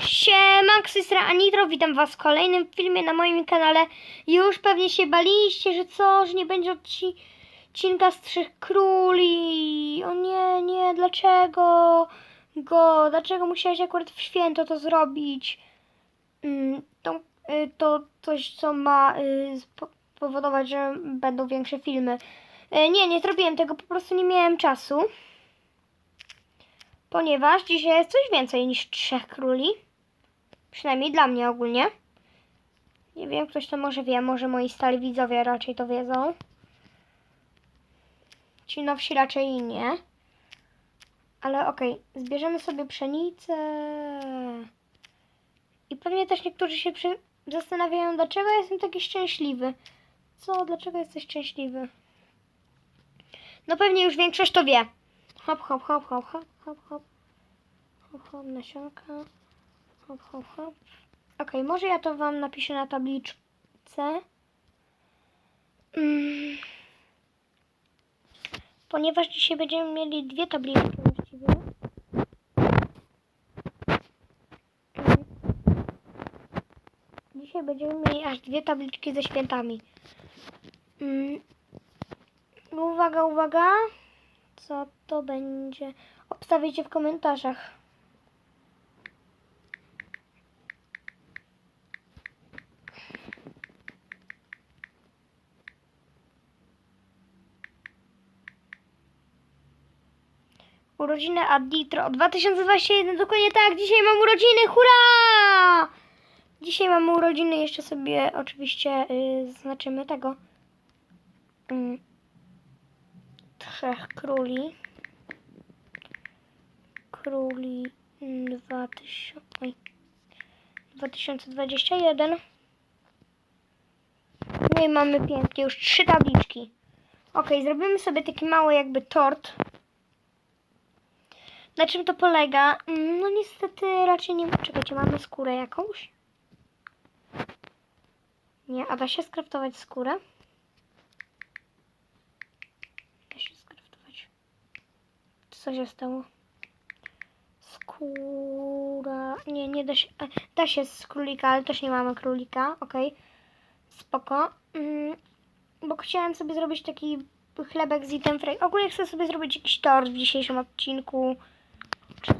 Siema, Ksysra Anitro, witam was w kolejnym filmie na moim kanale. Już pewnie się baliście, że co, że nie będzie odci- odcinka z Trzech Króli. O nie, nie, dlaczego go, dlaczego musiałeś akurat w święto to zrobić? Mm, to, y, to coś, co ma y, spowodować, że będą większe filmy. Y, nie, nie zrobiłem tego, po prostu nie miałem czasu. Ponieważ dzisiaj jest coś więcej niż Trzech Króli. Przynajmniej dla mnie ogólnie. Nie wiem, ktoś to może wie, może moi stali widzowie raczej to wiedzą. Ci nowsi raczej nie. Ale okej, zbierzemy sobie pszenicę. I pewnie też niektórzy się przy... zastanawiają, dlaczego jestem taki szczęśliwy. Co? Dlaczego jesteś szczęśliwy? No pewnie już większość to wie. Hop, hop, hop, hop, hop, hop, hop. Hop, hop, nasionka. Hop, hop, hop. Okej, może ja to wam napiszę na tabliczce. Mm. Ponieważ dzisiaj będziemy mieli dwie tabliczki właściwie. Mm. Dzisiaj będziemy mieli aż dwie tabliczki ze świętami. Mm. Uwaga, uwaga. Co to będzie? Obstawicie w komentarzach. Urodziny Aditro 2021, dokładnie tak, dzisiaj mam urodziny, hurra! Dzisiaj mamy urodziny, jeszcze sobie oczywiście y, zaznaczymy tego. Mm. Trzech króli. Króli 2000, oj, 2021. No i mamy pięknie, już trzy tabliczki. Ok, zrobimy sobie taki mały jakby tort. Na czym to polega? Mm, No niestety raczej nie... Czekajcie, mamy skórę jakąś? Nie, a da się skraftować skórę? Da się skraftować. Co się stało? Skóra... Nie, nie da się... a, Da się z królika, ale też nie mamy królika. Okej. Spoko. Mm, bo chciałem sobie zrobić taki chlebek z item free. Ogólnie chcę sobie zrobić jakiś tort w dzisiejszym odcinku. Czy.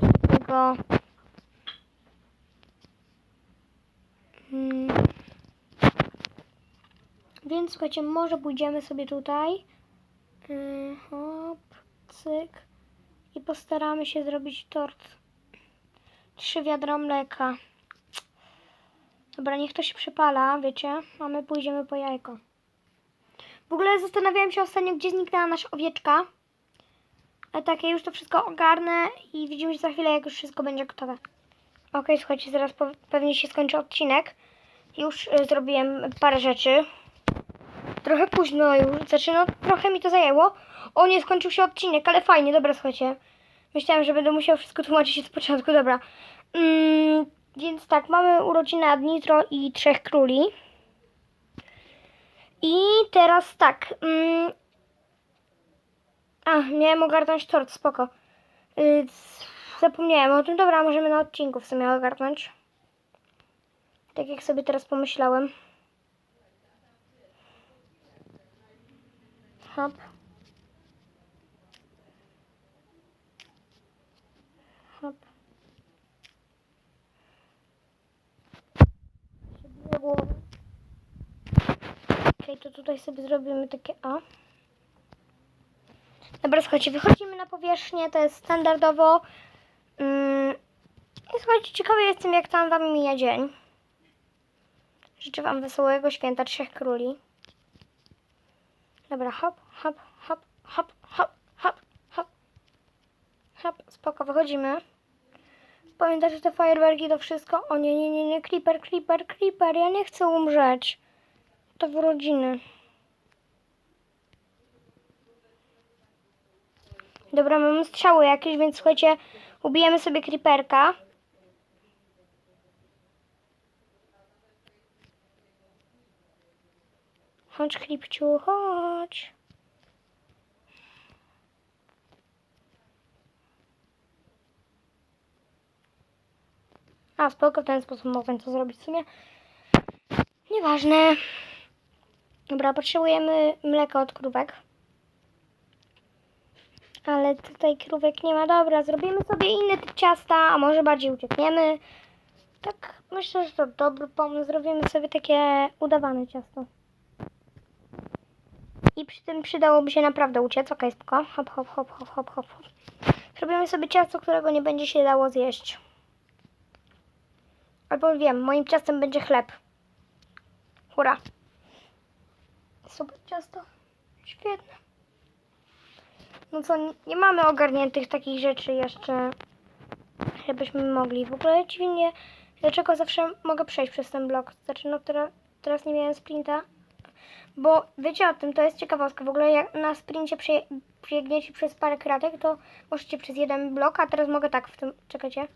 Mm. Więc słuchajcie, może pójdziemy sobie tutaj. Yy, hop, cyk. I postaramy się zrobić tort. Trzy wiadra mleka. Dobra, niech to się przepala, wiecie. A my pójdziemy po jajko. W ogóle zastanawiałem się ostatnio, gdzie zniknęła nasza owieczka. Ale tak, ja już to wszystko ogarnę i widzimy się za chwilę, jak już wszystko będzie gotowe. Okej, słuchajcie, zaraz pewnie się skończy odcinek. Już y, zrobiłem parę rzeczy. Trochę późno już, znaczy no trochę mi to zajęło. O, nie skończył się odcinek, ale fajnie, dobra, słuchajcie. Myślałem, że będę musiał wszystko tłumaczyć od początku, dobra. Mm, więc tak, mamy urodziny Adnitro i Trzech Króli. I teraz tak. Mm, a, miałem ogarnąć tort, spoko. C- zapomniałem o tym. Dobra, możemy na odcinku w sumie ogarnąć. Tak jak sobie teraz pomyślałem. Hop. Hop. Się to tutaj sobie zrobimy takie A. Dobra, słuchajcie, wychodzimy na powierzchnię, to jest standardowo. I słuchajcie, ciekawy jestem, jak tam wam mija dzień. Życzę wam wesołego święta Trzech Króli. Dobra, hop, hop, hop, hop, hop, hop, hop. Hop, spoko, wychodzimy. Pamiętacie te fajerwerki, to wszystko? O nie, nie, nie, nie, creeper, creeper, creeper, ja nie chcę umrzeć. To w urodziny. Dobra, mamy strzały jakieś, więc słuchajcie, ubijemy sobie creeperka. Chodź, chodź. A, spoko, w ten sposób mogę to zrobić w sumie. Nieważne. Dobra, potrzebujemy mleka od krówek. Ale tutaj krówek nie ma. Dobra, zrobimy sobie inne te ciasta, a może bardziej uciekniemy. Tak, myślę, że to dobry pomysł. Zrobimy sobie takie udawane ciasto. I przy tym przydałoby się naprawdę uciec. Okej, spoko. Hop, hop, hop, hop, hop, hop. Zrobimy sobie ciasto, którego nie będzie się dało zjeść. Albo wiem, moim ciastem będzie chleb. Hurra. Super ciasto. Świetne. No co, nie- mamy ogarniętych takich rzeczy jeszcze, żebyśmy mogli. W ogóle dziwnie, dlaczego zawsze mogę przejść przez ten blok. Znaczy, no teraz nie miałem sprinta. Bo wiecie o tym, to jest ciekawostka. W ogóle jak na sprincie przebiegniecie przez parę kratek, to możecie przez jeden blok, a teraz mogę tak w tym. Czekajcie.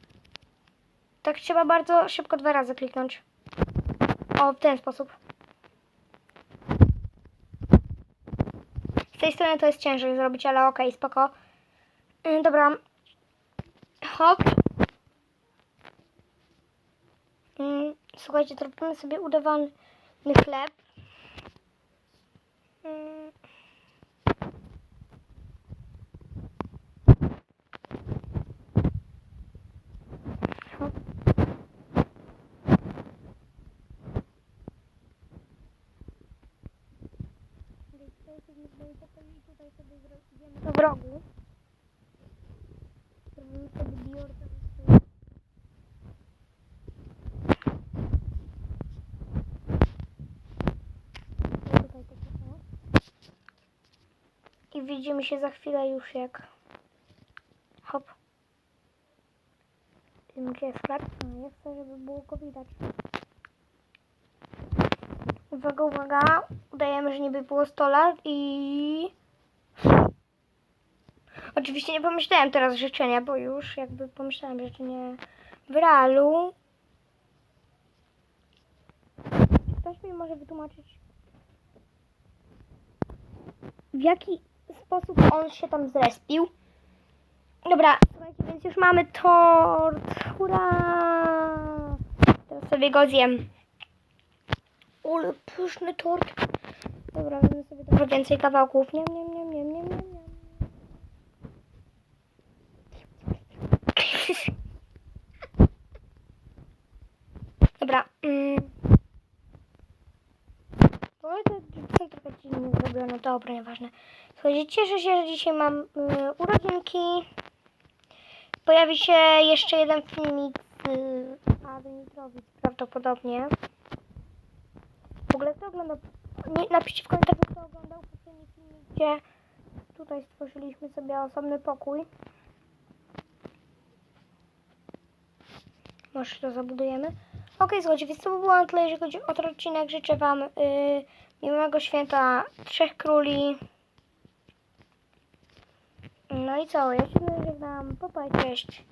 Tak trzeba bardzo szybko dwa razy kliknąć. O, w ten sposób. Z tej strony to jest ciężej zrobić, ale okej, spoko. Yy, dobra. Hop. Yy, słuchajcie, zrobimy sobie udawany chleb. Yy. Hop. Tutaj sobie zrobimy do wrogu. Zrobimy sobie bior tam jest- Tutaj takie o. I widzimy się za chwilę już jak hop. Wiem gdzie jest sklep. No, ja chcę, żeby było go widać. Uwaga, uwaga. Udajemy, że niby było 100 lat i... Oczywiście nie pomyślałem teraz życzenia, bo już jakby pomyślałem życzenie w realu. Ktoś mi może wytłumaczyć, w jaki sposób on się tam zrespił? Dobra, słuchajcie, więc już mamy tort. Hurra! Teraz sobie go zjem. Ule, pyszny tort. Dobra, weźmy sobie trochę więcej kawałków. Nie, nie, nie, nie, nie, nie. Dobra. Mm. Oj, to trochę dziwnie zrobiono. Dobra, nieważne. Słuchajcie, cieszę się, że dzisiaj mam y, urodzinki. Pojawi się jeszcze jeden filmik z y, Ady Nitrowic prawdopodobnie. W ogóle kto oglądał? Nie, napiszcie w komentarzu, kto oglądał poprzedni gdzie tutaj stworzyliśmy sobie osobny pokój. Może to zabudujemy. Okej, słuchajcie, więc to by było na tyle, jeżeli chodzi o ten odcinek. Życzę Wam y, miłego święta Trzech Króli. No i co, ja się żegnam. Popaj, cześć.